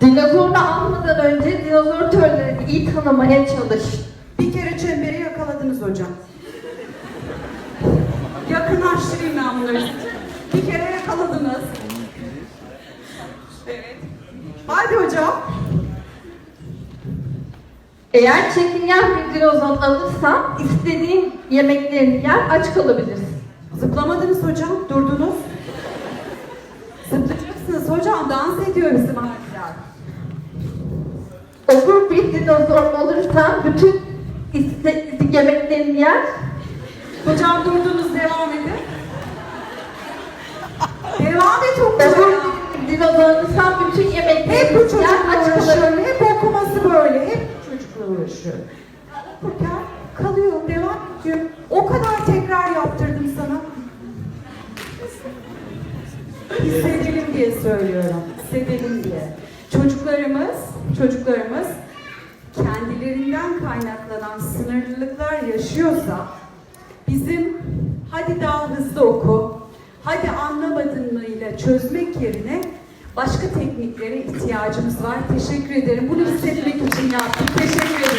Dinozorunu almadan önce dinozor türlerini iyi tanımaya çalış. Bir kere çemberi yakaladınız hocam. Yakınlaştırayım ben bunları. Bir kere yakaladınız. Evet. Hadi hocam. Eğer çekingen bir dinozor alırsan istediğin yemeklerini yer aç kalabilirsin. Zıplamadınız hocam, durdunuz. Zıplayacaksınız hocam, dans ediyor bizim harfler. Obur bir dinozor olursan bütün istediğin yemeklerini yer. Hocam durdunuz, devam edin. Devam et bir dinozor olursan bütün Hep bu yemeklerini çocukla uğraşıyor, hep okuması böyle, hep bu çocukla uğraşıyor. Okurken kalıyor, devam ediyor. O kadar tekrar yaptırdım sana. Hissedelim diye söylüyorum, hissedelim diye. Çocuklarımız, çocuklarımız kendilerinden kaynaklanan sınırlılıklar yaşıyorsa bizim hadi daha hızlı oku, hadi anlamadın mı ile çözmek yerine başka tekniklere ihtiyacımız var. Teşekkür ederim. Bunu hissetmek için yaptım. Teşekkür ederim.